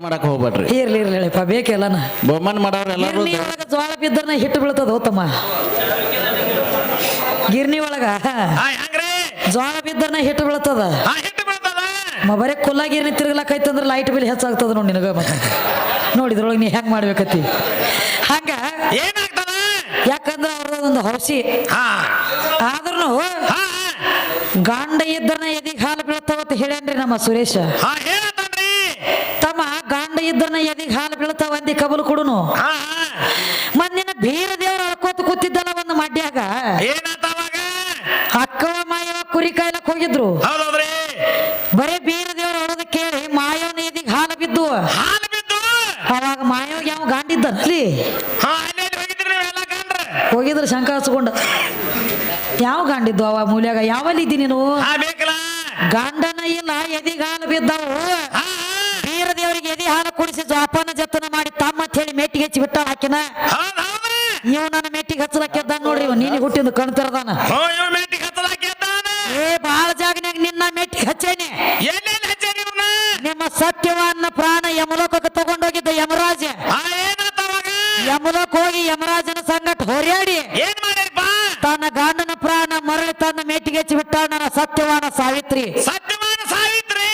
ಮಾಡಕ್ ಹೋಗ್ಬೇಡ್ರಿ. ಇರ್ಲಿ ಇರ್ಲಿ ಹೇಳಿಪ್ಪ ಬೇಕೆಲ್ಲನ ಬೊಮ್ಮನ್ ಮಾಡೋರು ಎಲ್ಲರೂ ಗಿರ್ನಿ ಒಳಗ ಜೋಳ ಬಿದ್ದರ್ನ ಹಿಟ್ಟು ಬೀಳ್ತದ ಉತ್ತಮ. ಗಿರ್ನಿ ಒಳಗ ಜ್ವಾಳ ಹೆಂಗ್ರಿ? ಜೋಳ ಬಿದ್ದರ್ನ ಹಿಟ್ಟು ಬೀಳ್ತದ. ಬರೇ ಹಿಟ್ಟು ಬೀಳ್ತದ? ಮ ಬರೀ ಕುಲ್ಲ ಗಿರ್ನಿ ತಿರ್ಗಲಾಕೈತಂದ್ರ ಲೈಟ್ ಬಿಲ್ ಹೆಚ್ಚಾಗ್ತದ ನೋಡಿ ನಿನಗ ಮತ್ತೆ. ನೋಡಿದ್ರೊಳಗೆ ನೀ ಹೆಂಗ್ ಮಾಡ್ಬೇಕತಿ ಹಂಗ ಏನಾಗ್ತದ? ಯಾಕಂದ್ರ ಅವ್ರದೊಂದು ಹೌಸಿ. ಹಾ. ಆದ್ರೂ ಹಾ ಗಂಡ ಇದ್ದನ ಎದಿಗೆ ಹಾಲು ಬೀಳ್ತಾವತ್ ಹೇಳೇನ್ರಿ ನಮ್ಮ ಸುರೇಶ. ಹಾ ಗಂಡ ಇದ್ದನ ಎದಿಗೆ ಹಾಲು ಬೀಳ್ತಾವ ಅಂದಿ ಕಬಲು ಕೊಡುನು? ಮಂದಿನ ಬೀರ ದೇವ್ರ ಅಳ್ಕೋತ ಕೂತಿದ್ದಲ್ಲ ಒಂದು ಮಡ್ಯಾಗ. ಅಕ್ಕವ ಮಾಯವ ಕುರಿ ಕಾಯ್ಲಕ್ ಹೋಗಿದ್ರು. ಬರೇ ಬರೀ ದೇವ್ರ ಹೊಡೆದ ಕೇಳಿ ಮಾಯವನ ಎದಿಗ್ ಹಾಲು ಬಿದ್ದು ಅವಾಗ ಮಾಯವ ಯಾವ ಎಲ್ಲ ಕಂಡ್ರ ಹೋಗಿದ್ರು ಶಂಕ ಹಚ್ಕೊಂಡ ಯಾವ ಗಾಂಡಿದ್ದು ಅವ ಮೂಲ್ಯಾಗ? ಇದ್ದೀನಿ ನೀನು? ಗಂಡನ ಇಲ್ಲ ಎದಿಗಾಲು ಹಾಲು ಬಿದ್ದವು? ಹಾಲು ಜೋಪಾನ ಜತನ ಮಾಡಿ ತಮ್ಮ ಅಂತ ಹೇಳಿ ಮೆಟ್ಟಿಗೆ ಹಚ್ಚಿ ಬಿಟ್ಟ ಹಾಕಿನ ನೀವು ನನ್ನ ಮೆಟ್ಟಿಗೆ ಹಚ್ಚಲಕ್ಕೆದ್ದ ನೋಡ್ರಿ ನೀನಿ ಹುಟ್ಟಿದ ಕಣ್ತಿರದಾನ ಏ ಬಾಳ ಜಾಗನ್ಯಾಗ ನಿನ್ನ ಮೆಟ್ಟಿಗೆ ಹಚ್ಚೇನಿ. ನಿಮ್ಮ ಸತ್ಯವನ್ನ ಪ್ರಾಣ ಯಮಲೋಕಕ್ಕೆ ತಗೊಂಡೋಗಿದ್ದ ಯಮರಾಜ. ಯಮಲೋಕ ಹೋಗಿ ಯಮರಾಜನ ಸಂಗಟ ಹೊರ್ಯಾಡಿ ತನ್ನ ಗಂಡನ ಪ್ರಾಣ ಮರಳಿ ತನ್ನ ಮೆಟ್ಟಿಗೆ ಹಚ್ಚಿ ಬಿಟ್ಟ ನನ್ನ ಸತ್ಯವಾನ ಸಾವಿತ್ರಿ. ಸತ್ಯವಾನ ಸಾವಿತ್ರಿ.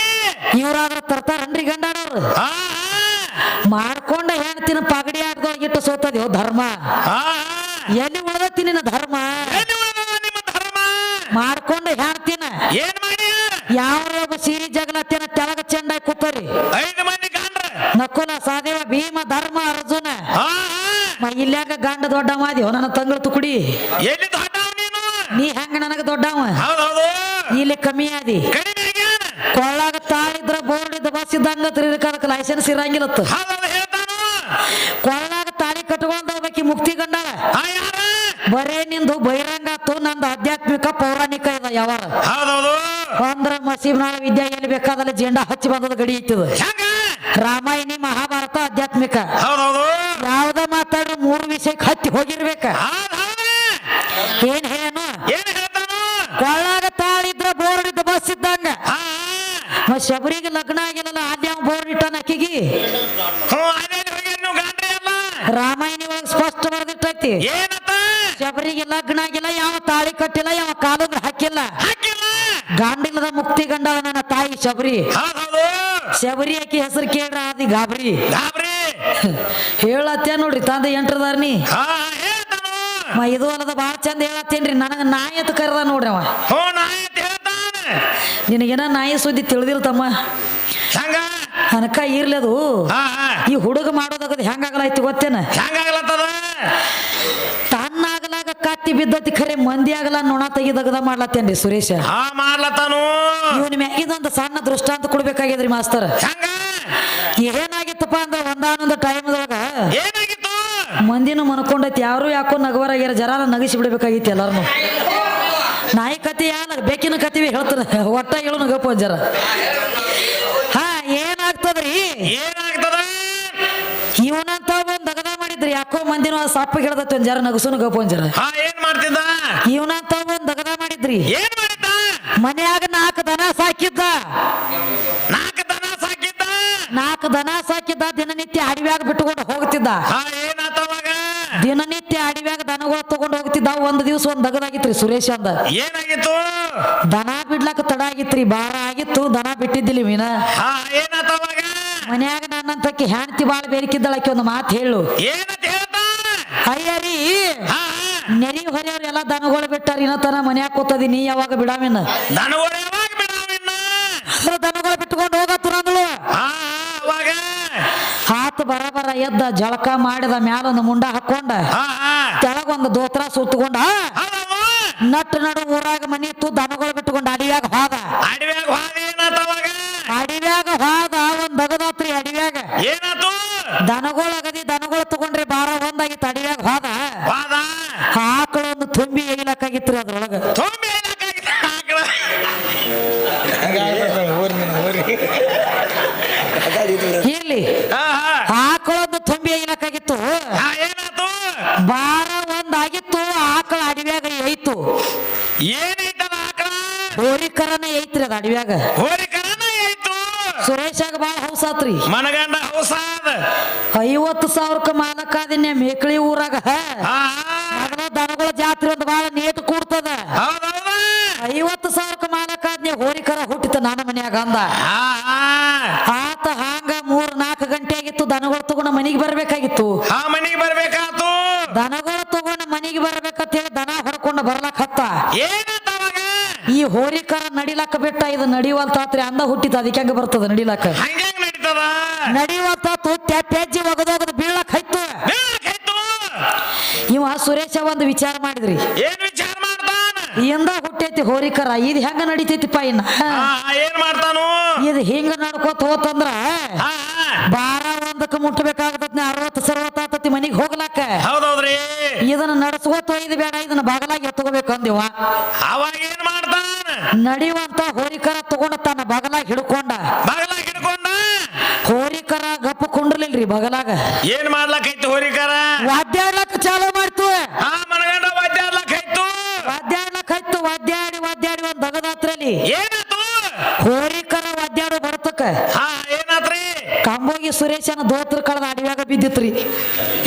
ಇವ್ರಾದ್ರ ತರ್ತಾರನ್ರಿ ಗಂಡನವ್ರು? ಮಾಡ್ಕೊಂಡ ಹೆಣ್ತಿನ ಪಗಡಿ ಆಡ್ದೊಳಗಿಟ್ಟು ಸೋತದ್ಯೋ ಧರ್ಮ. ಎಲ್ಲಿ ಉಳ್ದತ್ತಿ ನಿನ್ನ ಧರ್ಮ? ಮಾಡ್ಕೊಂಡ ಹೆಣ್ತಿನ ಏನ್ ಮಾಡಿ? ಯಾವ ಸಿರಿ ಜಗಲತ್ತಿನ ತೆಳಗ ಚೆಂಡಾಗಿ ಕೂತರಿ? ನಕುಲ ಸಹದೇವ ಭೀಮ ಧರ್ಮ ಅರ್ಜುನ. ಇಲ್ಯಾಕ ಗಂಡ ದೊಡ್ಡ ಮಾದಿವ ನನ್ನ ತಂಗಳು ತುಕುಡಿ ದೊಡ್ಡವ ನೀ ಹೆಂಗ ನನಗ ದೊಡ್ಡವ? ಇಲ್ಲಿ ಕಮ್ಮಿ ಆದಿ. ಕೊಳ್ಳಾಗ ತಾಳಿದ್ರ ಬೋರ್ಡ್ ಇದ್ದ ಬಸ್ ಇದ್ದಂಗ ತಿರ್ಗಕ ಲೈಸೆನ್ಸ್ ಇರಂಗಿಲ್ಲತ್ತ. ಕೊಳ್ಳಾಗ ತಾಳಿ ಕಟ್ಕೊಂಡೋಗ್ಬೇಕಿ ಮುಕ್ತಿ ಗಂಡಾಳ ಹಾ ಯಾರ? ಬರೇ ನಿಂದು ಬಹಿರಂಗಾತು ನಂದು ಆಧ್ಯಾತ್ಮಿಕ ಪೌರಾಣಿಕ ಇದ ಯಾವಾಗ ಅಂದ್ರ ಮಸೀಬ್ನಾಳ ವಿದ್ಯಾ ಎಲ್ಲಿ ಬೇಕಾದಲ್ಲಿ ಜೆಂಡಾ ಹಚ್ಚಿ ಬಂದದ ಗಡಿ ಇತ್ತದ ರಾಮಾಯಣಿ ಮಹಾಭಾರತ ಆಧ್ಯಾತ್ಮಿಕ. ಯಾವ್ದ ಮಾತಾಡ್ರ ಮೂರು ವಿಷಯಕ್ಕೆ ಹತ್ತಿ ಹೋಗಿರ್ಬೇಕ. ಏನ್ ಹೇಳೇನು ಕೊಳ್ಳಾಗ ತಾಳಿದ್ರ ಬೋರ್ಡ್ ಇದ್ದ ಬಸ್ ಇದ್ದಂಗ. ಶಬರಿಗೆ ಲಗ್ನ ಆಗಿಲ್ಲಲ್ಲ ಆದ್ಯ ಬೋರ್ಡ್ ಇಟ್ಟಾನ ಅಕ್ಕಿಗಿ ಹ್ಞೂ ಅದೇ ಹೋಗಿ ನೀವು ಗಂಡ್ರಿ ಅಲ್ಲ ರಾಮಾಯಣಿ ಒಳಗೆ ಸ್ಪಷ್ಟ ಬರೆದಿಟ್ಟೈತಿ. ಶಬರಿಗೆ ಲಗ್ನ ಆಗಿಲ್ಲ ಯಾವ ತಾಳಿ ಕಟ್ಟಿಲ್ಲ ಯಾವ ಕಾಲದ್ರ ಹಾಕಿಲ್ಲ. ಗಾಂಡಿಲದ ಮುಕ್ತಿ ಗಂಡ ನನ್ನ ತಾಯಿ ಶಬರಿ. ಶಬರಿ ಆಕಿ ಹೆಸರು ಕೇಳ್ರ ಅದಿ ಗಾಬರಿ. ಗಾಬ್ರಿ. ಹೇಳತ್ತೇ ನೋಡ್ರಿ ತಂದೆ ಎಂಟ್ರದಾರ ನೀ. ಹಾ ಹೇಳ್ತಾನು. ಮ ಇದು ಅಲ್ಲದ ಬಾಳ ಚಂದ ಹೇಳತ್ತೇನ್ರಿ ನನಗ ನಾಯಿ ಅಂತ ಕರೆದ ನೋಡ್ರಿ ಅವ. ನಿನಗೇನ ನಾಯಿ ಸುದ್ದಿ ತಿಳಿದಿರ್ತಮ್ಮ ಹೆಂಗ? ಅನಕ ಇರ್ಲಿ ಅದು. ಹಾ ಈ ಹುಡುಗ ಮಾಡೋದಾಗದು ಹೆಂಗಾಗಲಾಯ್ತು ಗೊತ್ತೇನ? ಹೆಂಗಾಗ್ಲತ್ತದ? ತನ್ನಾಗಲಾಗ ಕತ್ತಿ ಬಿದ್ದತಿ ಖರೆ ಮಂದಿ ಆಗಲ ನೊಣ ತೆಗಿದಗದ ಮಾಡ್ಲತ್ತೇನ್ರಿ ಸುರೇಶ. ಮಾಡ್ಲತ್ತಾನು. ಇವನ್ ಮ್ಯಾಗಿದೊಂದು ಸಣ್ಣ ದೃಷ್ಟಾಂತ ಕೊಡ್ಬೇಕಾಗಿದ್ರಿ ಮಾಸ್ತರ್. ಏನಾಗಿತ್ತಪ್ಪ ಅಂದ್ರೆ ಒಂದಾನೊಂದು ಟೈಮ್ದೊಳಗ ಏನಾಗಿತ್ತು? ಮಂದಿನ ಮನ್ಕೊಂಡೈತಿ ಯಾರು ಯಾಕೋ ನಗವರಾಗ್ಯಾರ ಜರಾನ ನಗಿಸಿ ಬಿಡ್ಬೇಕಾಗಿತ್ತು ಎಲ್ಲಾರನು. ನಾಯಿ ಕತಿ ಯಾರ ಬೇಕಿನ ಕತಿವಿ ಹೇಳ್ತಾರೆ ಒಟ್ಟ ಹೇಳು ನಗಪ್ಪ ಜರ. ಏನಾಗ್ತದ್ರಿ ಏನಾಗ್ತದ? ಇವನಂತ ಒಂದ್ ದಗದ ಮಾಡಿದ್ರಿ. ಯಾಕೋ ಮಂದಿನ ಸಪ್ಪ ಗಿಡದತ್ತಿ ಒಂದ್ ಜರ ನಗಸುನು ಗಪ್ಪ ಒಂದ್ ಜರ. ಹಾ ಏನ್ ಮಾಡ್ತಿದ್ದ? ಇವನಂತ ಒಂದ್ ದಗದ ಮಾಡಿದ್ರಿ. ಏನ್ ಮಾಡಿದ್ದ? ಮನ್ಯಾಗ ನಾಲ್ಕು ದನ ಸಾಕಿದ್ದ. ನಾಲ್ಕು ದನ ಸಾಕಿದ್ದ? ನಾಲ್ಕು ದನ ಸಾಕಿದ್ದ ದಿನನಿತ್ಯ ಅಡವ್ಯಾಗ ಬಿಟ್ಟುಕೊಂಡು ಹೋಗ್ತಿದ್ದ. ಹಾ ಏನಾತವಾಗ ದಿನನಿತ್ಯ ಅಡವ್ಯಾಗ ದನಗಳು ತಗೊಂಡು ಹೋಗ್ತಿದ್ದ ಒಂದ್ ದಿವ್ಸ ಒಂದ್ ದಗದಾಗಿತ್ರಿ ಸುರೇಶ್ ಅಂದ. ಏನಾಗಿತ್ತು? ದನ ಬಿಡ್ಲಾಕ ತಡ ಆಗಿತ್ರಿ ಬಾರ ಆಗಿತ್ತು ದನ ಬಿಟ್ಟಿದ್ದಿಲ್ಲ ಮೀನ ಮನ್ಯಾಗ ನನ್ನಂತಕ್ಕೆ ಹೆಣ್ತಿ ಬಾಳ ಬೇರಿಕಿದ್ದಳಕ್ಕೆ ಒಂದು ಮಾತು ಹೇಳು. ಅಯ್ಯರಿ ನೆರಿ ಹೊರೆಯವ್ರ ಎಲ್ಲ ದನಗಳು ಬಿಟ್ಟಾರ ಇನ್ನತನ ಮನ್ಯಾಗ ಕೂತದಿ ನೀ ಯಾವಾಗ ಬಿಡಾವಿನ ದನಗಳು ಬಿಟ್ಕೊಂಡು ಹೋಗತ್ತು ನಂದಳು ಹಾ ಬರಬರ ಆತ ಬರ ಬರ ಎದ್ದ ಜಳಕ ಮಾಡಿದ ಮ್ಯಾಲೊಂದು ಮುಂಡ ಹಾಕೊಂಡ ಕೆಳಗೊಂದು ದೋತ್ರ ಸುತ್ತಕೊಂಡ ನಟ್ ನಟ್ಟು ನಡು ಊರಾಗ ಮನಿ ಇತ್ತು ದನಗಳು ಬಿಟ್ಟುಕೊಂಡು ಅಡಿವ್ಯಾಗ ಹೋದ. ಅಡವ್ಯಾಗ ಹಾದ ಏನಾತವಾಗ ಅಡಿವ್ಯಾಗ ಹೋದ ಒಂದ್ ಬಗದಾತ್ರಿ ಅಡಿವ್ಯಾಗ. ಏನಾತು ದನಗಳು ಅಗದಿ ದನಗಳು ತಗೊಂಡ್ರಿ ಬಾರ ಒಂದಾಗಿತ್ತು ಅಡಿವ್ಯಾಗ ಹೋದ. ಹಾದ. ಆಕಳೊಂದು ತುಂಬಿ ಏಗಿಲಕ್ಕಾಗಿತ್ರಿ ಅದ್ರೊಳಗ. ತೊಂಬಿ ಏನಕ್ಕಾಗಿತ್ತು ಆಕಳ ಇರ್ಲಿ ಹಾ ಹಾ ಆಕಳೊಂದು ತುಂಬಿ ಏಗಿಲಕ್ಕಾಗಿತ್ತು ಹಾ ಏನಾತು ಬಾರ ಒಂದಾಗಿತ್ತು ಆಕಳ ಅಡಿವ್ಯಾಗ ಐತು ಏನೈತಲ್ಲ ಆಕಳ ಹೋರಿಕರನ ಐತ್ರಿ ಅದ ಅಡಿವ್ಯಾಗ ಹೋರಿಕರನ ಆಯ್ತು ಸುರೇಶಾಗ ಬಾಳ ಹೌಸಾತ್ರಿ ಮನಗಂಡ ದಿವಸ ಅದ ಐವತ್ತು ಸಾವಿರಕ್ಕೆ ಮಾಲಕ್ಕಾದಿನ್ಯ ಮೇಕಳಿ ಊರಾಗ ದನಗಳ ಜಾತ್ರೆ ಒಂದು ಬಾಳ ನೇತು ಕೂಡ್ತದ. ಐವತ್ತು ಸಾವಿರಕ್ಕೆ ಮಾಲಕ್ಕಾದ್ನೆ ಹೋರಿಕರ ಹುಟ್ಟಿತ ನನ್ನ ಮನ್ಯಾಗ ಅಂದ. ಆತ ಹಾಂಗ ಮೂರ್ ನಾಲ್ಕು ಗಂಟೆ ಆಗಿತ್ತು ದನಗಳು ತಗೊಂಡ ಮನಿಗೆ ಬರ್ಬೇಕಾಗಿತ್ತು. ಮನಿಗೆ ಬರ್ಬೇಕಾತು. ದನಗಳು ತಗೊಂಡ ಮನಿಗೆ ಬರ್ಬೇಕಂತ ಹೇಳಿ ದನ ಹೊಡ್ಕೊಂಡು ಬರ್ಲಾಕ್ ಹತ್ತ. ಈ ಹೋರಿಕರ ನಡಿಲಾಕ ಬಿಟ್ಟ ಇದು ನಡಿವಲ್ತಾತ್ರಿ ಅಂದ ಹುಟ್ಟಿತ. ಅದಕ್ಕೆ ಹೆಂಗ ಬರ್ತದ ನಡಿಲಾಕ ಒಂದು ವಿಚಾರ ಮಾಡಿದ್ರಿ. ಏನ್ ವಿಚಾರ ಮಾಡ್ತಾನ ಇಂದ ಹುಟ್ಟೈತಿ ಹೋರಿಕರ ಇದು ಹೆಂಗ ನಡಿತೈತಿಪ್ಪ ಇನ್ನ? ಆ, ಏನ್ ಮಾಡ್ತಾನು? ಇದು ಹಿಂಗ ನಡ್ಕೋತ ಹೋತಂದ್ರ ಬಾರ ಒಂದಕ್ಕೆ ಮುಟ್ಟಬೇಕಾಗತೈತಿ ಅರವತ್ತು ಸರ್ವತ್ತಾತತಿ ಮನಿಗೆ ಹೋಗ್ಲಾಕ. ಹೌದೌದ್ರಿ. ಇದನ್ನ ನಡ್ಸ್ಕೋತ ಇದು ಬೇಡ ಇದನ್ನ ಬಾಗಲಾಗಿ ಎತ್ಕೋಬೇಕು ಅಂದಿವ. ಅವಾಗ ಏನ್ ಮಾಡ್ತಾನ? ನಡೆಯುವಂತ ಹೋರಿಕರ ತಗೊಂಡ ತನ್ನ ಬಾಗಲಾಗಿ ಹಿಡ್ಕೊಂಡ. ಬಾಗಲಾಗಿ ಹಿಡ್ಕೊಂಡ? ಹೋರಿಕರ ಗಪ್ಪ ಕುಂಡ್ರಲಿಲ್ರಿ ಬಗಲಾಗ. ಏನ್ ಮಾಡ್ಲಕೈತಿ ಹೋರಿಕಾರ? ವಾದ್ಯಾಡ್ಲಕ್ಕ ಚಾಲು ಮಾಡ್ತು. ಹಾ ಮನಗಂಡ ವಾದ್ಯಾಡ್ಲಕೈತು. ವಾದ್ಯಾಡ್ಲಕ್ಕ ಹತ್ತು ವಾದ್ಯಾಡಿ ವಾದ್ಯಾಡಿ ಒಂದ್ ದಗದಾತ್ರಲ್ಲಿ ಏನಾತು ಹೋರಿಕರ ವಾದ್ಯಾಡು ಬರ್ತಕ್ಕ. ಹಾ ಕಂಬೋಗಿ ಸುರೇಶನ ದೋತ್ರ ಕಳೆದ ಅಡವ್ಯಾಗ ಬಿದ್ದಿತ್ರಿ.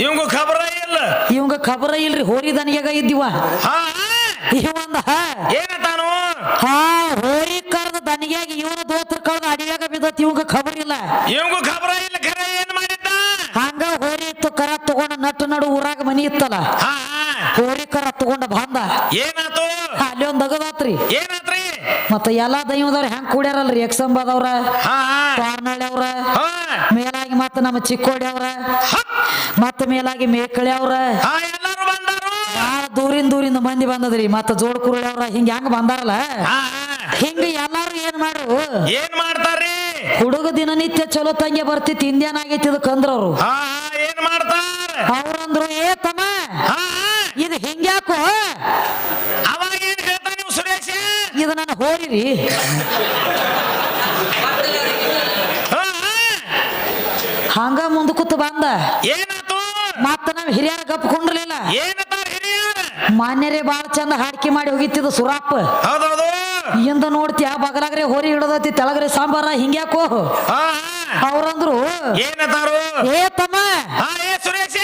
ಇವಂಗ ಖಬರ ಇಲ್ಲ. ಇವಂಗ ಖಬರ ಇಲ್ರಿ ಹೋರಿ ದನಿಯಾಗ ಇದ್ದೀವ. ಇವಂದ ಏನತಾನು ಹಾ. ಹೋರಿ ಕರೆದ ದನಿಯಾಗ ಇವನ ದೋತ್ರ ಕಳೆದ ಅಡವ್ಯಾಗ ಬಿದ್ದತ್ ಇವಂಗ ಖಬರ ಇಲ್ಲ. ಇವಂಗ ಖಬರ ಇಲ್ಲ ಖರೆ ಏನ್ ಮಾಡಿದ್ದ? ಹಂಗ ಹೋರಿ ಇತ್ತು ಕರ ತಗೊಂಡ ನಟ್ಟು ನಡು ಊರಾಗ ಮನಿ ಇತ್ತಲ್ಲ. ಹೋರಿ ಕರ ತಗೊಂಡ ಬಂದ. ಏನಾತು? ಅಲ್ಲಿ ಒಂದ್ ದಗದಾತ್ರಿ ಏನಾತ್ರಿ? ಮತ್ತ ಎಲ್ಲಾ ದೈವದವ್ರ ಹೆಂಗ್ ಕೂಡ್ಯಾರಲ್ರಿ ಎಕ್ಸಂಬದವ್ರ ಹಾ ಕಾರ್ನಳ್ಳಿ ಅವ್ರ? ನಮ್ಮ ಚಿಕ್ಕೋಡಿ ಅವ್ರ. ಮತ್ತ ಮೇಲಾಗಿ ಮೇಕಳಿ ಅವ್ರ. ಬಾಳ ದೂರಿಂದ ದೂರಿಂದ ಮಂದಿ ಬಂದದ್ರಿ. ಮತ್ತ ಜೋಡ್ ಕುರುಳಿ ಅವ್ರ ಹಿಂಗ ಹೆಂಗ ಬಂದಾರಲ್ಲ? ಹಿಂಗ ಎಲ್ಲಾರು ಏನ್ ಮಾಡ್ರು? ಏನ್ ಮಾಡ್ತಾರ್ರಿ? ಹುಡುಗ ದಿನನಿತ್ಯ ಚಲೋ ತಂಗೆ ಬರ್ತಿತ್ತು ಇಂದ್ಯಾನ್ ಆಗೈತಿ ಇದಕ್ಕೆ ಅಂದ್ರವ್ರು ಹಾ ಏನ್ ಮಾಡ್ತಾರ? ಅವ್ರಂದ್ರು ಏ ತಮ್ಮ ಇದು ಹಿಂಗ್ಯಾಕೋ? ಅವಾಗ ಏನ್ ಹೇಳ್ತಾನ ನೀವು ಸುರೇಶ? ಇದು ನನ್ನ ಹೋರಿರಿ ಹಾ ಹಂಗ ಕೂತು ಬಂದ. ಏನಾತು? ಮತ್ತ ನಾವ್ ಹಿರಿಯರ ಗಪ್ ಕುಂಡ್ರಲಿಲ್ಲ. ಮಾನ್ಯರೇ ಬಾಳ ಚಂದ ಹಾಡಿಕೆ ಮಾಡಿ ಹೋಗಿತ್ತಿದ ಸುರಾಪ್. ಹೌದೌದು. ಇಂದ ನೋಡ್ತಿ ಆ ಬಗಲಾಗ್ರೆ ಹೋರಿ ಹಿಡದತಿ ತೆಳಗ್ರೆ ಸಾಂಬಾರ ಹಿಂಗ್ಯಾಕೋ. ಹಾ ಅವ್ರಂದ್ರು ಏನತಾರು? ಏ ತಮ್ಮ. ಏ ಸುರೇಶ.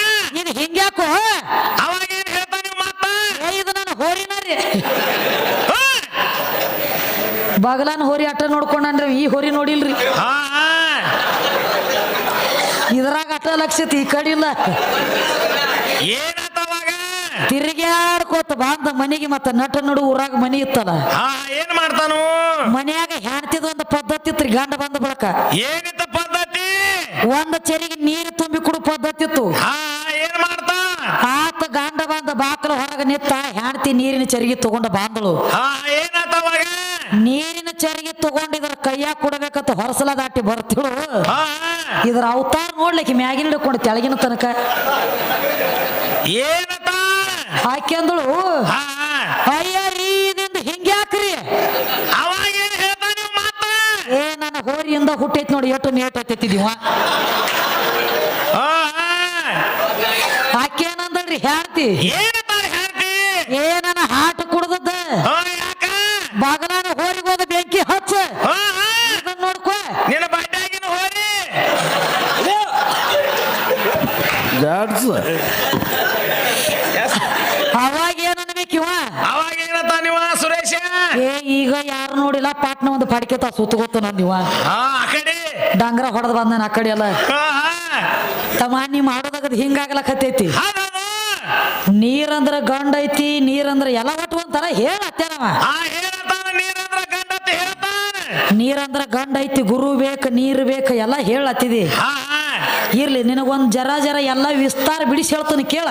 ಇದು ಹಿಂಗ್ಯಾಕೋ? ಅವಾಗ ಏನ್ ಹೇಳ್ತಾನ ಇದು ಹೋರಿನ ರೀ ಬಗಲಾನ ಹೋರಿ ಅಟ್ಟ ನೋಡ್ಕೊಂಡ್ರಿ ಈ ಹೋರಿ ನೋಡಿಲ್ರಿ. ಇದ್ರಾಗ ಅಟ ಲಕ್ಷತಿ ಈ ಕಡೆ ಇಲ್ಲ. ತಿರುಗ್ಯಾಡ್ಕೊತ ಬಂದ ಮನೆಗೆ ಮತ್ತ ನಟ ನಡು ಊರಾಗ ಮನಿ ಇತ್ತಲ್ಲ. ಹಾ ಏನ್ ಮಾಡ್ತಾನು? ಮನ್ಯಾಗ ಹೆಣ್ತಿದ ಒಂದು ಪದ್ಧತಿ ಇತ್ರಿ ಗಂಡ ಬಂದ ಬಳಕ. ಏನಿತ್ತ ಪದ್ಧತಿ? ಒಂದ್ ಚೆರಿಗೆ ನೀರು ತುಂಬಿ ಕೊಡು ಪದ್ಧತಿ ಇತ್ತು. ಹಾ ಏನ್ ಆತ ಗಂಡ ಬಂದ ಬಾಕಲು ಹೊರಗ ನಿತ್ತ ಹೆಂಡತಿ ನೀರಿನ ಚರಿಗೆ ತಗೊಂಡ ಬಾಂದಳು ನೀರಿನ ಚರಿಗೆ ತಗೊಂಡ್ ಇದ್ರ ಕೈಯಾಗ ಕೊಡಬೇಕಂತ ಹೊರಸಲ ದಾಟಿ ಬರ್ತಿಳು. ಇದ್ರ ಅವತಾರ ನೋಡ್ಲಿಕ್ಕೆ ಮ್ಯಾಗಿನ ಹಿಡ್ಕೊಂಡು ತೆಳಗಿನ ತನಕ. ಏನತ ಆಕೆ ಹಾ ಅಯ್ಯ ರೀ ಹಿಂಗ್ಯಾಕ್ರಿ ಏ ನನ್ನ ಹೋರಿಯಿಂದ ಹುಟ್ಟೈತಿ ನೋಡಿ ಎಷ್ಟು ಮೇಟ್ ಹತ್ತಿದ್ದೀವ ಹಾ ಆಕೆ ಏನಂದಳ್ರಿ ಹೇಳ್ತಿ ಏನತಾರ ಹೇಳ್ತಿ ಏ ನನ್ನ ಹಾಟ ಕುಡ್ದದ್ದ? ಹಾ ಯಾಕ? ಬಾಗಲಾನ ಹೋರಿಗೆ ಹೋದ ಬೆಂಕಿ ಹಚ್ಚ? ಹಾ ಹಾ. ಇದನ್ನ ನಿನ್ನ ಬಡ್ಡಾಗಿನ ಹೋರಿ. ಜಾಡ್ಸ್. ಅವಾಗ ಏನ್ ಅನ್ಬೇಕಿವ ಅವಾಗ ಏನತ ನೀವ ಸುರೇಶ? ಏ ಈಗ ಯಾರು ನೋಡಿಲ್ಲ ಪಾಟ್ನ ಒಂದು ಪಡ್ಕೆತ ಸುತ್ತಗೋತ ನೀವ ಕಡೆ. ಡಂಗ್ರ ಹೊಡೆದ್ ಬಂದ ಆ ಕಡೆ ಎಲ್ಲ. ತಮ್ಮ ನೀ ಮಾಡೋದಾಗದ್ ಹಿಂಗಾಗಲಕತ್ತೈತಿ. ನೀರಂದ್ರ ಗಂಡ ಐತಿ ನೀರಂದ್ರ ಎಲ್ಲ ಒಟ್ಟು ಒಂಥರ ಹೇಳತ್ತೇನವ ನೀರಂದ್ರ ಗಂಡ ಐತಿ ಗುರು ಬೇಕ ನೀರು ಬೇಕ ಎಲ್ಲ ಹೇಳತ್ತಿದಿ ಇರ್ಲಿ ನಿನಗೊಂದ್ ಜರ ಜರ ಎಲ್ಲ ವಿಸ್ತಾರ ಬಿಡಿಸಿ ಹೇಳ್ತಾನೆ ಕೇಳ.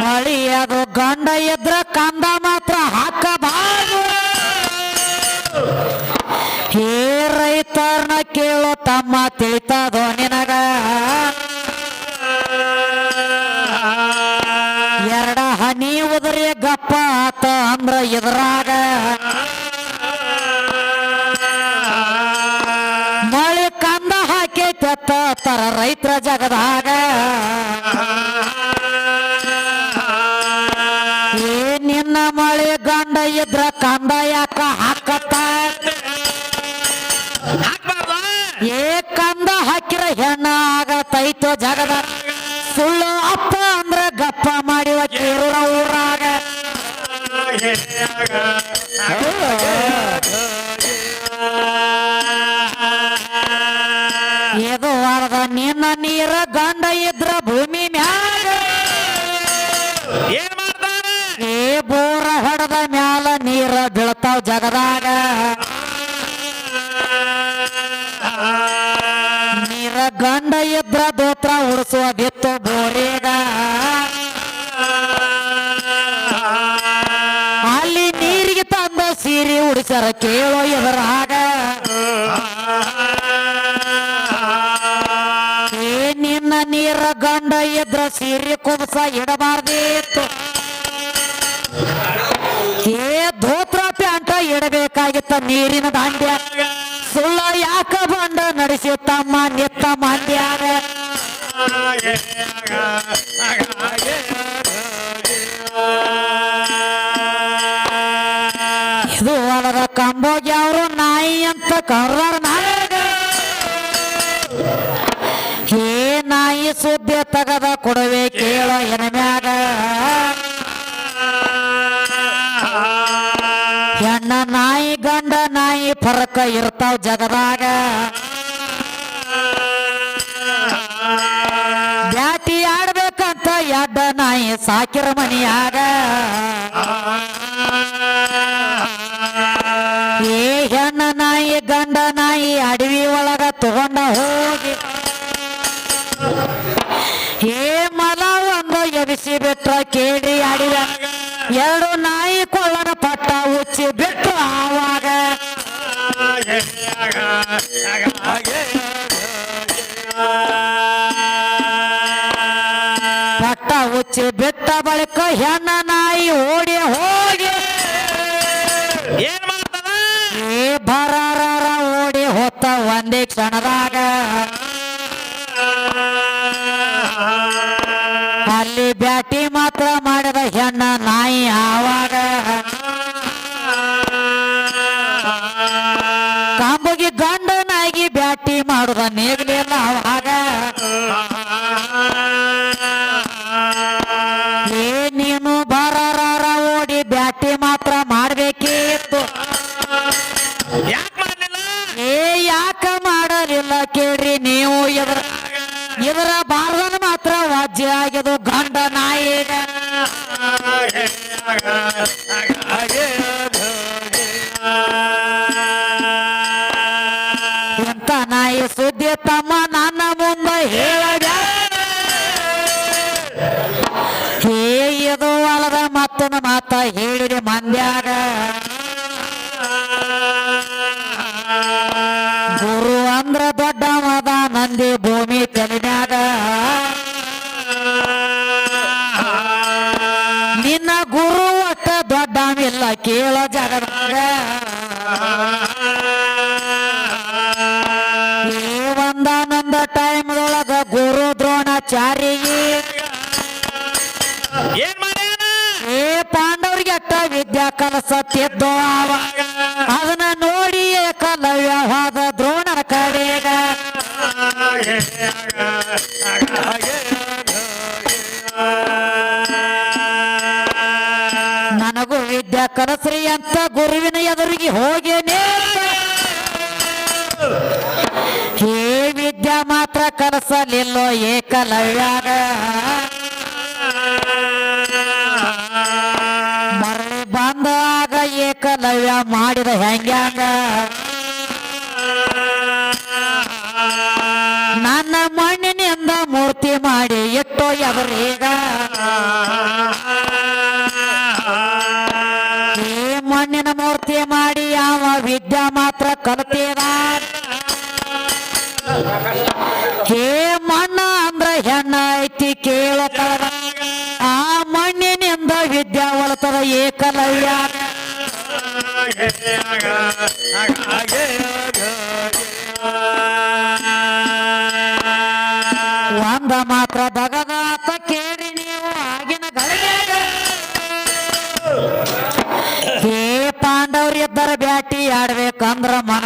ಮಳಿ ಅದು ಗಂಡ ಇದ್ರ ಕಂದ ಮಾತ್ರ ಹಾಕಬಾರದು. ಹೇ ರೈತರ್ನ ಕೇಳೋ, ತಮ್ಮ ತಿಳಿತದೋ ನಿನಗ. ಎರಡ ಹನಿ ಉದರಿ ಗಪ್ಪ ಆತ ಅಂದ್ರ ಇದ್ರಾಗ ಜಗದಾಗ ಏ ನಿನ್ನ ಮಳೆ ಗಂಡ ಇದ್ರ ಕಂದ ಯಾಕ ಹಾಕತ್ತ ಏ ಕಂದ ಹಾಕಿರ ಹೆಣ್ಣ ಆಗತೈತೋ ಜಗದ ಸುಳ್ಳು ಅಪ್ಪ ಅಂದ್ರ ಗಪ್ಪ ಕೇರೂರ ಊರಾಗ ಗಂಡ ಇದ್ರ ಹೊಲದ ಕಂಬೋಗಿ ಅವರು ನಾಯಿ ಅಂತ ಕರ್ರಾರ ನಾಯಿಗ ಏ ನಾಯಿ ಸುದ್ದಿ ತಗದ ಕೊಡವೆ ಕೇಳೋ ಎನಮ್ಯಾಗ. ಹೆಣ್ಣ ನಾಯಿ, ಗಂಡ ನಾಯಿ ಫರಕ ಇರ್ತಾವ್ ಜಗದಾಗ. ಬ್ಯಾಟಿ ಆಡ್ಬೇಕಂತ ಎಡ್ಡ ನಾಯಿ ಸಾಕಿರ ಮನಿಯಾಗ. ಗಂಡ ನಾಯಿ ಅಡವಿ ಒಳಗ ತಗೊಂಡ ಹೋಗಿ. ಏ ಮಲ ಒಂದು ಎಬಿಸಿ ಬಿಟ್ರ ಕೇಳಿ ಅಡಿವ ಎರಡು ನಾಯಿ ಕೊಳ್ಳನ ಪಟ್ಟ ಉಚ್ಚಿ ಬಿಟ್ರು ಆವಾಗ. ಪಟ್ಟ ಉಚ್ಚಿ ಬಿಟ್ಟ ಬಳಿಕ ಹೆಣ್ಣ ನಾಯಿ ಓಡಿ ಎಂತ ನಾಯಿ ಸುದ್ದಿ ನನಗೂ ವಿದ್ಯಾ ಕನಸರಿ ಅಂತ ಗುರುವಿನ ಎದುರಿಗೆ ಹೋಗೇನೆ ಕನಸಲಿಲ್ಲೋ ಏಕಲವ್ಯಾಗ ಮರಳಿ ಬಂದಾಗ ಏಕಲವ್ಯ ಮಾಡಿದ ಹೆಂಗ್ಯಾಂಗ ನನ್ನ ಮಣ್ಣಿನಿಂದ ಮೂರ್ತಿ ಮಾಡಿ ಎಟ್ಟೋ ಎವರೀಗ ಮಾತ್ರ ಕಲ್ತೀರ ಕೇ ಮಣ್ಣ ಅಂದ್ರ ಹೆಣ್ಣ ಐತಿ ಕೇಳತಾರ ಆ ಮಣ್ಣಿನಿಂದ ವಿದ್ಯಾ ಒಳತದ ಏಕಲವ್ಯ. ಆಡ್ಬೇಕಂದ್ರ ಮನದಾಗ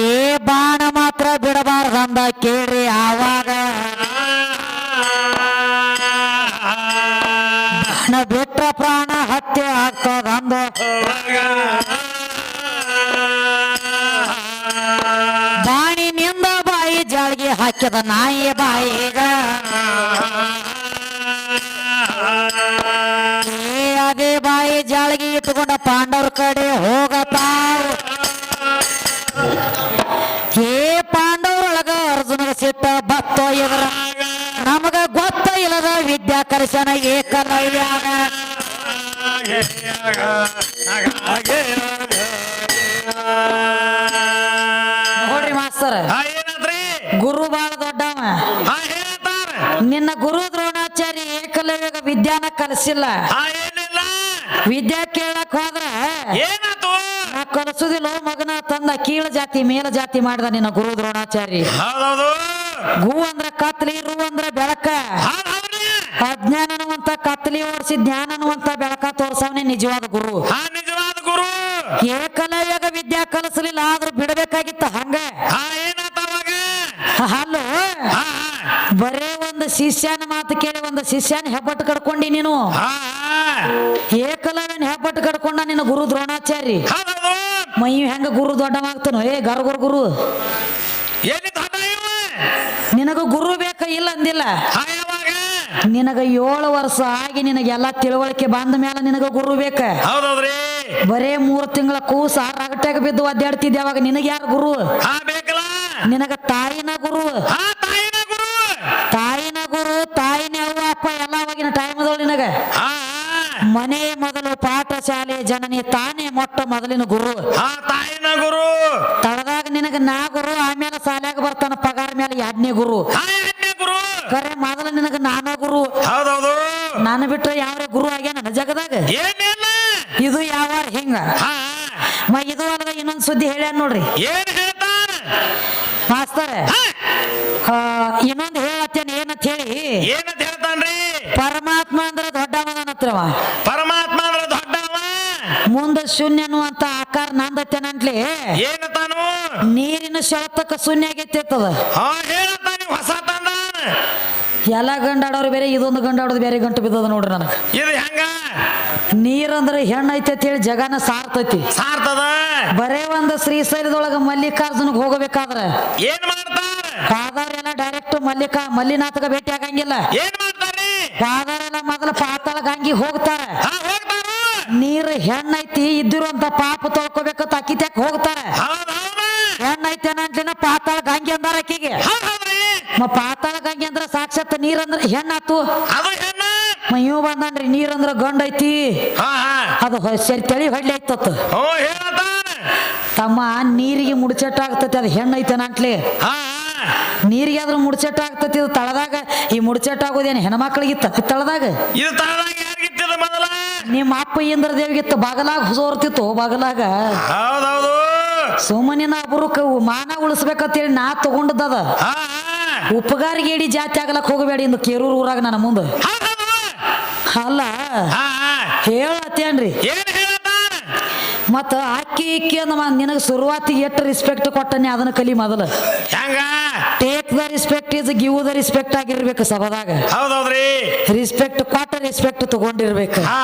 ಏ ಬಾಣ ಮಾತ್ರ ಬಿಡಬಾರ್ದಂದ ಕೇಳಿ ಆವಾಗ. ಬಾಣ ಬಿಟ್ರ ಪ್ರಾಣ ಹತ್ಯೆ ಆಗ್ತದಂದ ಬಾಣಿನಿಂದ ಬಾಯಿ ಜಾಳಿಗೆ ಹಾಕಿದ ನಾಯಿ ಬಾಯಿಗ. ಅದೇ ಬಾಯಿ ಜಾಳಿಗೆ ಇಟ್ಕೊಂಡ ಪಾಂಡವ್ರ ಕಡೆ ಹೋಗತಾವ್ ಇವರ ನಮಗ ಗೊತ್ತ ಇಲ್ಲದ ವಿದ್ಯಾ ಕಲಿಸನ ಏಕಲವ್ಯಾಗ. ನೋಡ್ರಿ ಮಾಸ್ತರ್, ಗುರು ಬಾಳ ದೊಡ್ಡವ. ನಿನ್ನ ಗುರು ದ್ರೋಣಾಚಾರ್ಯ ಏಕಲವ್ಯಗ ವಿದ್ಯಾನ ಕಲಿಸಿಲ್ಲ. ವಿದ್ಯಾ ಕೇಳಕ್ ಹೋದ್ರ ಕಲಸುದಿಲ್ಲ, ಮಗನ ತಂದ ಕೀಳ ಜಾತಿ ಮೇಲ ಜಾತಿ ಮಾಡಿದ ನಿನ್ನ ಗುರು ದ್ರೋಣಾಚಾರಿ ಗು ಅಂದ್ರ ಕತ್ಲಿ ರು ಅಂದ್ರ ಬೆಳಕ. ಅಜ್ಞಾನ ಅನ್ನುವಂತ ಕತ್ಲಿ ಓಡಿಸಿ ಜ್ಞಾನ ಅನ್ನುವಂತ ಬೆಳಕ ತೋರ್ಸವನೇ ನಿಜವಾದ ಗುರು. ಹಾ ನಿಜವಾದ ಗುರು. ಏಕಲವ್ಯಗ ವಿದ್ಯಾ ಕಲಿಸಲಿಲ್ಲ ಆದ್ರೂ ಬಿಡಬೇಕಾಗಿತ್ತ ಹಂಗ. ಹಲೋ? ಬರೇ ಒಂದು ಶಿಷ್ಯನ ಮಾತು ಕೇಳಿ ಒಂದು ಶಿಷ್ಯನ ಹೆಬ್ಬಟ್ಟು ಕಡ್ಕೊಂಡಿ ನೀನು. ಹಾ ಏಕಲವ್ಯನ ಹೆಬ್ಬಟ್ಟು ಕಡ್ಕೊಂಡ ನಿನ್ನ ಗುರು ದ್ರೋಣಾಚಾರಿ ಮೈ ಹೆಂಗ ಗುರು ದೊಡ್ಡವಾಗ್ತಾನೋ? ಏ ಗರ್ಗುರು ಗುರು. ನಿನಗ ಗುರು ಬೇಕ ಇಲ್ಲ ಅಂದಿಲ್ಲ? ನಿನಗ ಏಳು ವರ್ಷ ಆಗಿ ನಿನಗೆಲ್ಲ ತಿಳುವಳಿಕೆ ಬಂದ ಮೇಲೆ ನಿನಗ ಗುರು ಬೇಕ? ಬರೇ ಮೂರ್ ತಿಂಗಳ ಕೂಸ ರಗಟ್ಯಾಗ ಬಿದ್ದು ಒದ್ದಾಡ್ತಿದ್ದೆ ಅವಾಗ ನಿನಗ ಯಾರು ಗುರು? ನಿನಗ ತಾಯಿನ ಗುರು. ತಾಯಿನ ಗುರು. ತಾಯಿನ ಅವ್ವ ಅಪ್ಪ ಎಲ್ಲ ಅವಾಗಿನ ಟೈಮ್ ನಿನಗ. ಮನೆ ಮೊದಲು ಪಾಠಶಾಲೆ ಜನನಿ ತಾನೇ ಮೊಟ್ಟ ಮೊದಲಿನ ಗುರು ಹಾ ತಾಯಿನ ಗುರು ತಳದಾಗ ನಿನಗ ನಾ ಗುರು ಆಮೇಲೆ ಶಾಲ್ಯಾಗ ಬರ್ತಾನ ಪಗಾರ ಮೇಲೆ ಎರಡನೇ ಗುರು ಹಾ ಎರಡನೇ ಗುರು ಕರೆ ಮೊದಲು ನಿನಗ ನಾನ ಗುರು ಹೌದೌದು ನಾನು ಬಿಟ್ರೆ ಯಾವ ಗುರು ಆಗ್ಯಾನ ನನ್ನ ಜಗದಾಗ ಏನಿಲ್ಲ ಇದು ಯಾವ ಹಿಂಗ ಹಾ ಮ ಇದು ಅಲ್ಲದ ಇನ್ನೊಂದ್ ಸುದ್ದಿ ಹೇಳ್ಯಾನ ನೋಡ್ರಿ ಏನ್ ಹೇಳ್ತಾನ ಮಾಸ್ತರ ಆ, ಇನ್ನೊಂದ್ ಹೇಳತ್ತೇನೆ ಏನಂತ ಹೇಳಿ ಏನಂತ ಹೇಳ್ತಾನ್ರಿ ಪರಮಾತ್ಮ ಅಂದ್ರೆ ದೊಡ್ಡವನತ್ರವ ಪರಮಾತ್ಮ ಅಂದ್ರ ದೊಡ್ಡವ ಮುಂದ ಶೂನ್ಯ ಅನ್ನುವಂತ ಆಕಾರ ಏನಂತಾನು ನೀರಿನ ಶಾತಕ ಶೂನ್ಯ ಹಾ ಹೇಳತ್ತಾನ ಹೊಸ ತಂದ. ಎಲ್ಲ ಗಂಡಾಡೋರು ಬೇರೆ ಇದೊಂದು ಗಂಡಾಡೋದು ಬೇರೆ ಗಂಟು ಬಿದ್ದದ ನೋಡ್ರಿ ನನಗೆ. ಇದು ಹೆಂಗ? ನೀರಂದ್ರೆ ಹೆಣ್ಣು ಐತಿ ಅಂತ ಹೇಳಿ ಜಗನ ಸಾರ್ತೈತಿ. ಸಾರ್ತದ? ಬರೇ ಒಂದು ಶ್ರೀಶೈಲದೊಳಗ ಮಲ್ಲಿಕಾರ್ಜುನಗ್ ಹೋಗಬೇಕಾದ್ರ. ಏನ್ ಮಾಡ್ತಾರ ಡೈರೆಕ್ಟ್ ಮಲ್ಲಿಕ ಮಲ್ಲಿನಾಥಗ ಭೇಟಿ ಆಗಂಗಿಲ್ಲ. ಏನ್ ಪಾದರೆಲ್ಲ ಮೊದಲ ಪಾತಾಳ ಗಂಗಿ ಹೋಗ್ತಾರೆ. ಹಾ ಹೋಗ್ತಾರ ನೀರು ಹೆಣ್ಣೈತಿ ಇದ್ದಿರುವಂತ ಪಾಪ ತೊಳ್ಕೊಬೇಕಂತ ಅಕ್ಕಿ ತ್ಯಾಕ್ ಹೋಗ್ತಾರ. ಹೆಣ್ಣೈತಿ ಅನ್ನಂಟ್ಲಿನ ಪಾತಾಳ ಗಂಗೆ ಅಂದಾರ ಅಕ್ಕಿಗೆ. ಪಾತಾಳ ಗಂಗೆ ಅಂದ್ರ ಸಾಕ್ಷಾತ್ ನೀರಂದ್ರ ಹೆಣ್ಣಾತು. ಅದು ಹೆಣ್ಣ. ಮ ಇವ್ ಬಂದನ್ರಿ ನೀರಂದ್ರ ಗಂಡ ಐತಿ ಹಾ ಹಾ. ಅದು ಸರಿ ತಳಿ ಹೊಡ್ಲಿ ಆಯ್ತತ್ತು ತಮ್ಮ ನೀರಿಗೆ ಮುಡ್ಚಟ್ಟ ಆಗ್ತತಿ ಅದು ಹೆಣ್ಣು ಐತೇನ ಅಂಟ್ಲಿ ಹಾ. ನೀರಿಗೆ ಆದ್ರೆ ಮುಡ್ಚಟ್ಟ ಆಗ್ತತಿ ಇದು ತಳದಾಗ. ಈ ಮುಡ್ಚಟ್ಟ ಆಗೋದೇನು ಹೆಣ್ಮಕ್ಳಿಗೆ ತಳದಾಗ? ಇದು ತಳದಾಗ ಯಾರಿಗಿತ್ತದ ಮೊದಲ? ನಿಮ್ಮ ಅಪ್ಪ ಇಂದ್ರ ದೇವಿಗಿತ್ತ ಬಾಗಲಾಗ ಹೊಸೋರ್ತಿತ್ತು ಬಾಗಲಾಗ. ಹೌದೌದು. ಸುಮ್ಮನಿನ ಅಬುರುಕ ಮಾನ ಉಳಿಸ್ಬೇಕಂತೇಳಿ ನಾ ತಗೊಂಡದ ಉಪ್ಪುಗಾರಿಗೆ ಉಪಗಾರಿಗೇಡಿ ಜಾತಿ ಆಗ್ಲಕ್ ಹೋಗಬೇಡಿ ಇಂದು ಕೇರೂರು ಊರಾಗ ನನ್ನ ಮುಂದೆ. ಅಲ್ಲ ಹೇಳತ್ತೇನ್ರಿ. ಮತ್ತ ಅಕ್ಕಿ ಇಕ್ಕಿ ಅಂದ ನಿನಗೆ ಶುರುವಾತಿಗೆ ಎಷ್ಟು ರಿಸ್ಪೆಕ್ಟ್ ಕೊಟ್ಟನೆ ಅದನ್ನ ಕಲಿ ಮೊದಲು. ಹೆಂಗ? Take the respect is give the respect ಆಗಿರ್ಬೇಕು ಸಭಾದಾಗ. ಹೌದೌದ್ರಿ. ರಿಸ್ಪೆಕ್ಟ್ ಕೊಟ್ಟ ರಿಸ್ಪೆಕ್ಟ್ ತಗೊಂಡಿರ್ಬೇಕು. ಹಾ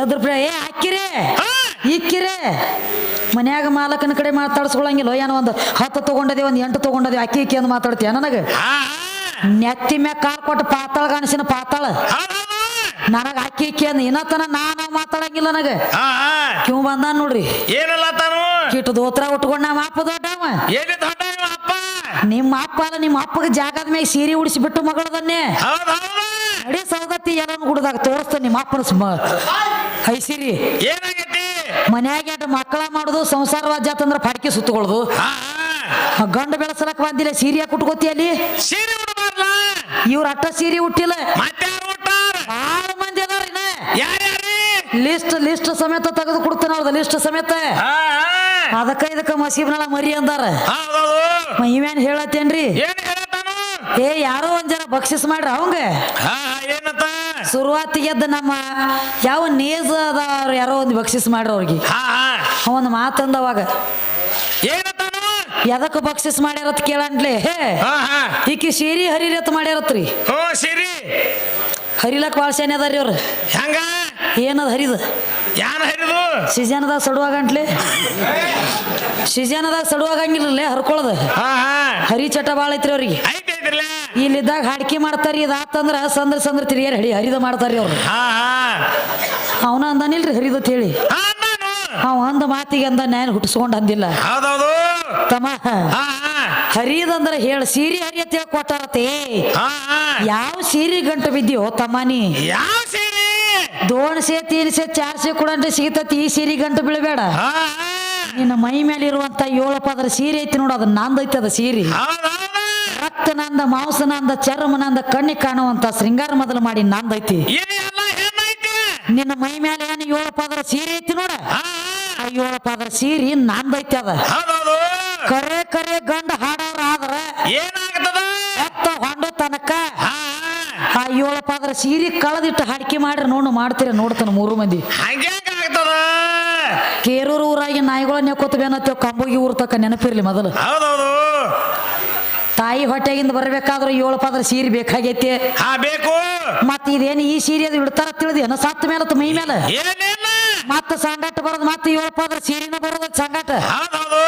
ಎದ್ರ ಪ್ರ ಏ ಅಕ್ಕಿರೇ ಹಾ. ಇಕ್ಕಿರೇ ಮನ್ಯಾಗ ಮಾಲಕನ ಕಡೆ ಮಾತಾಡ್ಸ್ಕೊಳಂಗಿಲ್ಲ. ಏನೋ ಒಂದು ಹತ್ತು ತಗೊಂಡದೆ ಒಂದು ಎಂಟು ತಗೊಂಡದೆ ಅಕ್ಕಿ ಇಕ್ಕಿ ಅಂತ ಮಾತಾಡ್ತೀಯ ನನಗೆ? ನೆತ್ತಿ ಮ್ಯಾಗ ಕಾಲ್ ಕೊಟ್ಟು ಪಾತಾಳ ಕಾಣಿಸಿನ ಪಾತಾಳ. ನನಗೆ ಅಕ್ಕಿ ಕೇಂದ್ರ ಅಂದ ಇನ್ನತನ ನಾನು ಮಾತಾಡಂಗಿಲ್ಲ ನನಗೆ. ಕ್ಯೂ ಬಂದಾನ ನೋಡ್ರಿ. ಏನಲ್ಲ ತಾನು? ಕಿಟ್ಟು ದೋತ್ರ ಉಟ್ಕೊಂಡ್ ನಮ್ಮ ಅಪ್ಪ ದೊಡ್ಡವ ಎಲ್ಲಿ ದೊಡ್ಡ ಅಪ್ಪ? ನಿಮ್ಮ ಅಪ್ಪ ಅಲ್ಲ ನಿಮ್ಮ ಅಪ್ಪಗೆ ಜಾಗದ ಮ್ಯಾಗ ಸೀರೆ ಉಡಿಸಿಬಿಟ್ಟು ಮಗಳದನ್ನೇ ಅಡಿ ಸೌದತ್ತಿ ಎಲ್ಲನ ಗುಡ್ದಾಗ ತೋರಿಸ್ತ ನಿಮ್ಮ ಅಪ್ಪನ ಸ್ಮ. ಐಸಿರಿ ಏನಾಗೈತಿ? ಮನ್ಯಾಗ ಎರಡು ಮಕ್ಕಳ ಮಾಡುದು ಸಂಸಾರ ಜಾತಂದ್ರ ಪಡ್ಕಿ ಸುತ್ತಗೊಳ್ದು. ಹಾ ಗಂಡು ಬೆಳೆಸಲಕ್ ಬಂದಿಲ್ಲ ಸೀರೆ ಅಲ್ಲಿ? ಸೀರೆ ಉಡಬಾರ್ಲ ಇವ್ರ ಅಟ್ಟ ಸೀರೆ ಉಟ್ಟಿಲ್ಲ. ಮತ್ತಾರು ಉಟ್ಟಾರ ಭಾಳ ಮಂದಿ ಅದಾರ ಇನ್ನ ಯಾರ್ಯಾರಿ ಲಿಸ್ಟ್ ಲಿಸ್ಟ್ ಸಮೇತ ತೆಗೆದು ಕೊಡ್ತಾನ ಅವ್ರದ ಲಿಸ್ಟ್ ಸಮೇತ. ಅದಕ್ಕ ಇದಕ್ಕ ಮಸೀಬ್ನಲ್ಲ ಮರಿ ಅಂದಾರ. ಇವೇನ್ ಹೇಳತ್ತೇನ್ರಿ? ಏ ಯಾರೋ ಒಂದ್ ಜನ ಬಕ್ಷಿಸ್ ಮಾಡ್ರ ಅವಂಗ. ಶುರುವಾತಿಗೆದ್ದ ನಮ್ಮ ಯಾವ ನೇಜ ಅದಾರ ಯಾರೋ ಒಂದು ಬಕ್ಷಿಸ್ ಮಾಡ್ರ ಅವ್ರಿಗೆ. ಅವನ್ ಮಾತಂದ ಅವಾಗ ಎದಕ್ಕೆ ಬಕ್ಷಿಸ್ ಮಾಡ್ಯಾರತ್ ಕೇಳಂಡ್ಲೆ ಹೇ ಹಾ ಹಾ. ಈಕಿ ಶೇರಿ ಹರಿರತ್ ಮಾಡ್ಯಾರತ್ರಿ. ಹರಿಲಕ್ ಭಾಳ ಸೇನೆ ಅದಾರಿ ಅವ್ರು. ಹೆಂಗ? ಏನದ ಹರಿದ? ಯಾನ್ ಹರಿದು? ಸಿಜಾನದಾಗ ಸಡುವಾಗಂಟ್ಲೆ? ಸಿಜಾನದಾಗ ಸಡುವಾಗಂಗಿಲ್ಲ ಹರ್ಕೊಳದ? ಹಾ ಹಾ. ಹರಿ ಚಟ ಭಾಳ ಐತ್ರಿ ಅವ್ರಿಗೆ. ಐತೆ ಐತ್ರಲ್ಲ ಇಲ್ಲಿದ್ದಾಗ ಹಾಡ್ಕಿ ಮಾಡ್ತಾರಿ ಇದಾತಂದ್ರ ಸಂದ್ರ ಸಂದ್ರ ತಿರಿಯರ್ ಹಡಿ ಹರಿದ ಮಾಡ್ತಾರಿ ಅವ್ರು. ಹಾ ಹಾ. ಅವನ ಅಂದಾನಿಲ್ರಿ ಹರಿದ ಹೇಳಿ ಹಾ ನಾನು ಅವ ಅಂದ ಮಾತಿಗೆ ಅಂದ ನಾನ್ ಹುಟ್ಟಿಸ್ಕೊಂಡ್ ಅಂದಿಲ್ಲ. ಹೌದೌದು. ತಮ್ಮ ಹಾ ಹಾ. ಹರಿದಂದ್ರ ಹೇಳ ಸೀರೆ ಹರಿಯತ್ತೇ ಹಾ ಹಾ. ಯಾವ ಸೀರೆ ಗಂಟು ಬಿದ್ದೀವೋ ತಮ್ಮನಿ. ಯಾವ ದೋಣ ಸೇ ತೀನ್ ಸೇ ಚಾರ್ ಸೇ ಕೊಡಂದ್ರೆ ಸಿಗತತಿ ಈ ಸೀರೆ ಗಂಟು ಬೀಳಬೇಡ. ನಿನ್ನ ಮೈ ಮೇಲೆ ಇರುವಂತ ಏಳು ಪದರ ಸೀರೆ ಐತಿ ನೋಡು ಅದು ನಂದೈತಿ ಅದ ಸೀರೆ. ರಕ್ತ ನಂದ ಮಾಂಸ ನಂದ ಚರ್ಮ ನಂದ ಕಣ್ಣಿ ಕಾಣುವಂತ ಶೃಂಗಾರ ಮೊದಲು ಮಾಡಿ ನಂದೈತಿ ನಿನ್ನ ಮೈ ಮೇಲೆ ಏನು ಏಳು ಪದರ ಸೀರೆ ಐತಿ ನೋಡ. ಆ ಏಳು ಪದರ ಸೀರೆ ನಂದೈತಿ ಅದ. ಕರೆ ಕರೆ ಗಂಡ ಹಾಡೋರ್ ಆದ್ರೆ ಏನಾಗ್ತದ? ಹೊಂಡ ತನಕ ಆ ಏಳು ಪದರ ಸೀರೆ ಕಳೆದಿಟ್ಟು ಹಾಡಿಕೆ ಮಾಡ್ರಿ ನೋಡು ಮಾಡ್ತೀರ ನೋಡ್ತಾನ ಮೂರು ಮಂದಿ. ಆಗ್ತದ? ಕೇರೂರು ಊರಾಗಿ ನಾಯಿಗಳ ನೆಕ್ಕೋತ ಬೇನತ್ತೇವ್ ಕಂಬೋಗಿ ಊರ್ ತಕ್ಕ ನೆನಪಿರ್ಲಿ ಮೊದಲು. ಹೌದೌದು. ತಾಯಿ ಹೊಟ್ಟೆಗಿಂದ ಬರ್ಬೇಕಾದ್ರೆ ಏಳು ಪದರ ಸೀರೆ ಬೇಕಾಗೈತಿ. ಹಾ ಬೇಕು. ಮತ್ ಇದೇನು ಈ ಸೀರೆ ಅದು ಇಡ್ತಾರ ತಿಳಿದೇನ ಸತ್ತ ಮೇಲೆ ಮೈ ಮೇಲೆ? ಮತ್ತೆ ಮತ್ತ ಸಂಗಾಟ ಬರೋದು ಮತ್ತೆ ಏಳು ಪದರ ಸೀರೆನ ಬರೋದು ಸಂಗಾಟ. ಹೌದೌದು.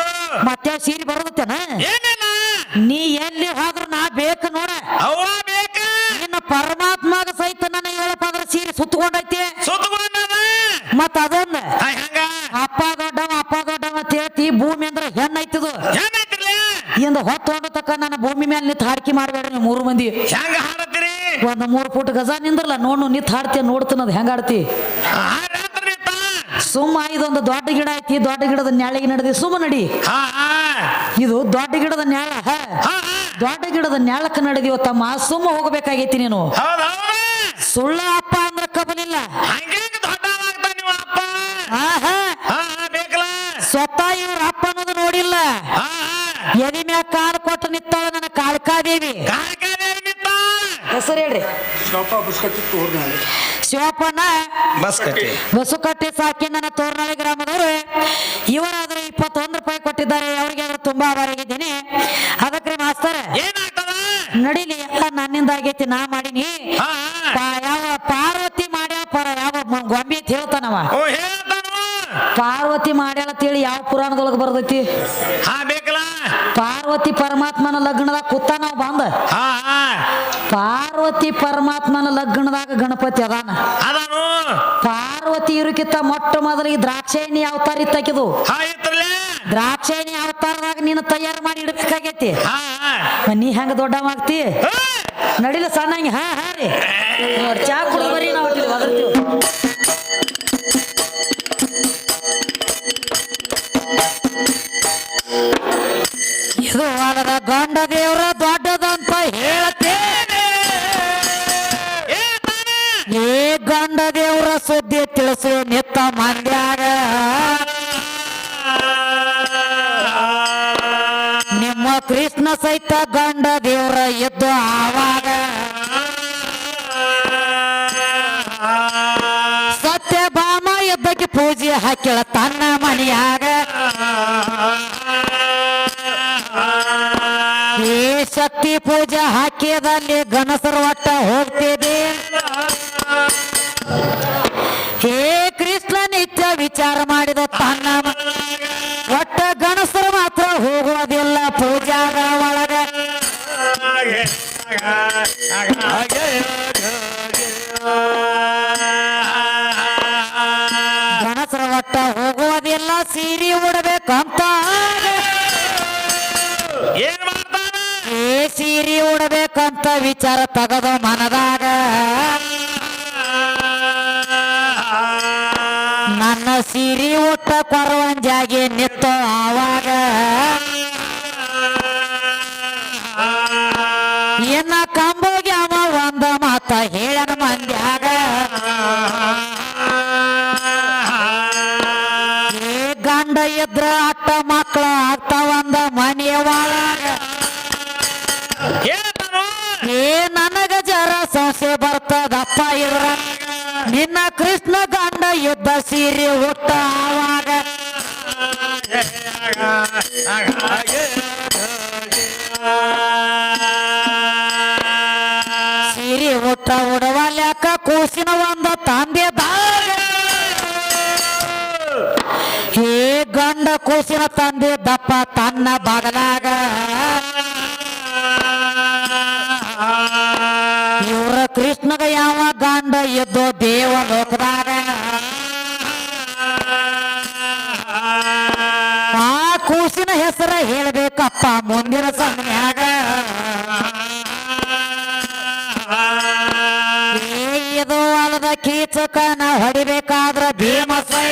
ಮತ್ತೆ ಸೀರೆ ಬರೋದತ್ತೇನ? ನೀ ಎಲ್ಲಿ ಹೋದ್ರು ನಾ ಬೇಕು ನೋಡ ಅವ್ವ ಬೇಕ ನಿನ್ನ ಪರಮಾತ್ಮಗ ಸಹಿತ ನನ್ನ ಏಳು ಪದರ ಸೀರೆ ಸುತ್ತಕೊಂಡೈತಿ ಸುತ್ತಕೊಂಡದ ಮತ್ತ ಅದೊಂದ ಹಾ, ಹೆಂಗ ಅಪ್ಪ ದೊಡ್ಡವ ಅಪ್ಪ ದೊಡ್ಡವ ಅಂತ ಹೇಳ್ತಿ ಭೂಮಿ ಅಂದ್ರೆ ಹೆಣ್ಣೈತಿದು ಏನೈತಿರ್ಲ ಇಂದ ಹೊತ್ತು ತಕ್ಕ ನನ್ನ ಭೂಮಿ ಮೇಲೆ ನಿಂತು ಹಾಡ್ಕಿ ಮಾಡಬೇಡ ನೀವು ಮೂರು ಮಂದಿ. ಹೆಂಗ ಹಾಡತ್ತೀರಿ? ಒಂದು ಮೂರು ಫುಟ್ ಗಜ ನಿಂದ್ರಲ್ಲ ನೋಡು ನಿತ್ ಹಾಡ್ತೀಯ ನೋಡ್ತೀನದು ಹೆಂಗ ಆಡ್ತಿ ಸುಮ್ಮ ಇದೊಂದು ದೊಡ್ಡ ಗಿಡ ಐತಿ ದೊಡ್ಡ ಗಿಡದ ನ್ಯಾಳಿಗೆ ನಡೆದಿ ಸುಮ್ಮ ನಡಿ. ಇದು ದೊಡ್ಡ ಗಿಡದ ನ್ಯಾಳ ದೊಡ್ಡ ಗಿಡದ ನ್ಯಾಳಕ್ಕೆ ನಡೆದಿವ ತಮ್ಮ ಸುಮ್ಮ ಹೋಗಬೇಕಾಗೈತಿ ನೀನು. ಸುಳ್ಳ ಅಪ್ಪ ಅಂದ್ರ ಕಬಲಿಲ್ಲ. ಸ್ವತಃ ಇವ್ರ ಅಪ್ಪ ಅನ್ನೋದು ನೋಡಿಲ್ಲ. ಎದಿ ಮ್ಯಾಗ ಕಾರ್ ಕೊಟ್ಟು ನನ್ನ ಕಾಳಿಕಾದೇವಿ ಹೆಸರು ಹೇಳ್ರಿ. ಶಿವಪ್ಪನ ಬಸ್ ಕಟ್ಟಿ ಬಸುಕಟ್ಟಿ. ಸಾಕಿ ನನ್ನ ತೋರ್ನಾಳಿ ಗ್ರಾಮದವರು ಇವರಾದ್ರೆ ಇಪ್ಪತ್ತೊಂದು ರೂಪಾಯಿ ಕೊಟ್ಟಿದ್ದಾರೆ. ಅವರಿಗೆ ಆದ್ರೂ ತುಂಬಾ ಆಭಾರಿಯಾಗಿದ್ದೀನಿ ಅದಕ್ಕೆ ಮಾಸ್ತರ ನಡೀಲಿ ನಡಿಲಿ ಎಲ್ಲ ನನ್ನಿಂದ ಆಗೈತಿ ನಾ ಮಾಡೀನಿ. ಯಾವ ಪಾರ್ವತಿ ಮಾಡ್ಯಾವ ಪರ ಯಾವ ಗೊಂಬಿ ಅಂತ ಹೇಳ್ತಾನವ. ಪಾರ್ವತಿ ಮಾಡ್ಯಾಳ ತಿಳಿ ಯಾವ ಪುರಾಣದೊಳಗೆ ಹಾ ಬೇಕಲ್ಲ? ಪಾರ್ವತಿ ಪರಮಾತ್ಮನ ಲಗ್ನದಾಗ ಕೂತ ನಾವು ಬಂದ. ಹಾ ಹಾ. ಪಾರ್ವತಿ ಪರಮಾತ್ಮನ ಲಗ್ನದಾಗ ಗಣಪತಿ ಅದಾನ. ಅದಾನು. ಪಾರ್ವತಿ ಇರುಕಿತ್ತ ಮೊಟ್ಟ ಮೊದಲಿಗೆ ದ್ರಾಕ್ಷಾಯಣಿ ಅವತಾರ ಇತ್ತಾಕಿದು. ಹಾ ದ್ರಾಕ್ಷಾಯಣಿ ಅವತಾರದಾಗ ನೀನು ತಯಾರು ಮಾಡಿ ಇಡಬೇಕಾಗೈತಿ. ಹಾ ನೀ ಹೆಂಗ ದೊಡ್ಡ ಮಾಡ್ತಿ ನಡಿಲ ಸಣ್ಣ ಹಾ ಹಾ ರೀ. ಚಾ ಕುಡಿದು ನಾವು ಇದು ವಾರದ ಗಂಡ ದೇವರ ದೊಡ್ಡದಂತ ಹೇಳ್ತೇನೆ. ಏ ಗಂಡ ದೇವರ ಸುದ್ದಿ ತಿಳಿಸಿ ನಿತ್ತ ಮಂಡ್ಯಾಗ. ನಿಮ್ಮ ಕೃಷ್ಣ ಸಹಿತ ಗಂಡ ದೇವರ ಎದ್ದು ಆವಾಗ. ಸತ್ಯ ಭಾಮ ಎದ್ದಕ್ಕೆ ಪೂಜೆ ಹಾಕಿಳ ಶಕ್ತಿ ಪೂಜೆ ಹಾಕಿದಲ್ಲಿ ಗಣಸರ ಒಟ್ಟ ಹೋಗ್ತಿದೆ ಉಡಬೇಕಂತ ವಿಚಾರ ತಗದ ಮನದಾಗ. ನನ್ನ ಸೀರೆ ಊಟ ಕೊರವಂಜಾಗಿ ನಿತ್ತು ಆವಾಗ. ಎನ್ನ ಕಂಬೋಗಿ ಅವ ಒಂದ ಮಾತ ಹೇಳನ ಸಂಶಯ ಬರ್ತದಪ್ಪ ಇದ್ರ ನಿನ್ನ ಕೃಷ್ಣ ಗಂಡ ಯುದ್ಧ ಸೀರೆ ಹುಟ್ಟ ಆವಾಗ. ಸೀರೆ ಹುಟ್ಟ ಉಡವಲ್ಯಾಕ ಕೂಸಿನ ಒಂದು ತಂದೆದಾಗ ಹೇ ಗಂಡ ಕೂಸಿನ ತಂದೆ ದಪ್ಪ ತನ್ನ ಬಗಲಾಗ ಕೃಷ್ಣಗ ಯಾವ ಗಂಡ ಎದ್ದು ದೇವ ಲೋಕದಾಗ? ಆ ಕೂಸಿನ ಹೆಸರ ಹೇಳ್ಬೇಕಪ್ಪ ಮುಂದಿನ ಸಮಯಾಗ ಇದು ಅಲ್ಲದ ಕೀಚಕನ ಹೊಡಿಬೇಕಾದ್ರ ಭೀಮಸೈ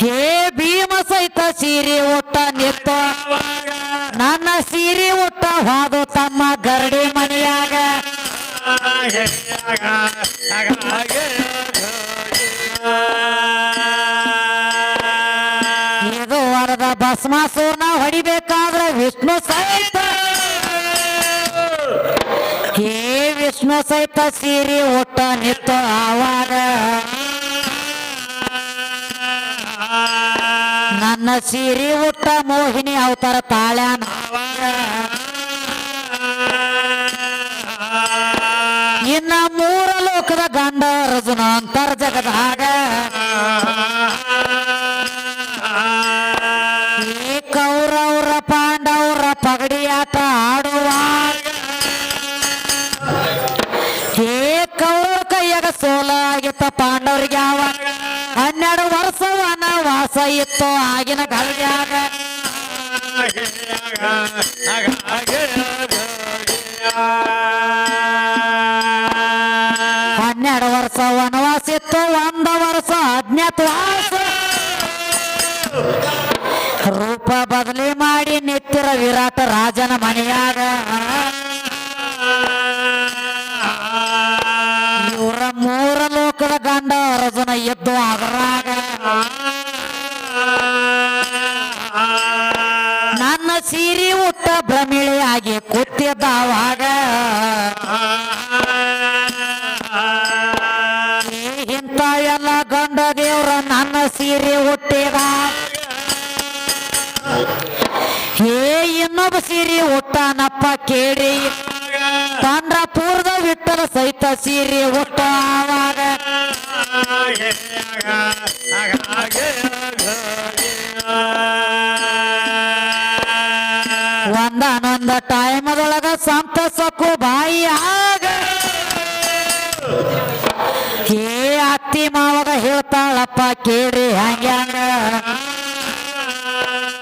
ಹೇ ಸಹಿತ ಸೀರೆ ಊಟ ನಿತ್ತ ನನ್ನ ಸೀರೆ ಊಟ ಹಾದು ತಮ್ಮ ಗರಡಿ ಮನೆಯಾಗ. ಇದು ವರದ ಭಸ್ಮಾಸೂರ್ನ ಹೊಡಿಬೇಕಾದ್ರೆ ವಿಷ್ಣು ಸಹಿತ. ಹೇ ವಿಷ್ಣು ಸಹಿತ ಸೀರೆ ಉಟ್ಟ ನಿತ್ತು ಆವಾಗ ನನ್ನ ಸೀರೆ ಉಟ್ಟ ಮೋಹಿನಿ ಅವತಾರ ತಾಳ್ಯಾನ. ಇನ್ನ ಮೂರ ಲೋಕದ ಗಂಡ ರಜುನ ಅಂತರ್ ಜಗದಾಗ ಈ ಕೌರವ್ರ ಪಾಂಡವ್ರ ಪಗಡಿ ಆಟ ಆಡುವಾಗ ಏ ಕೌರ ಕೈಯಾಗ ಸೋಲ ಆಗಿತ್ತ ಪಾಂಡವ್ರಿಗೆ ಯಾವ ಹನ್ನೆರಡು ವರ್ಷ ವನವಾಸ ಇತ್ತು ಆಗಿನ ಕಾಲದಾಗ ಹನ್ನೆರಡು ವರ್ಷ ವನವಾಸ ಇತ್ತು ಒಂದು ವರ್ಷ ಅಜ್ಞಾತವಾಸ. ರೂಪ ಬದಲಿ ಮಾಡಿ ನಿತ್ತಿರ ವಿರಾಟ ರಾಜನ ಮನೆಯಾಗ.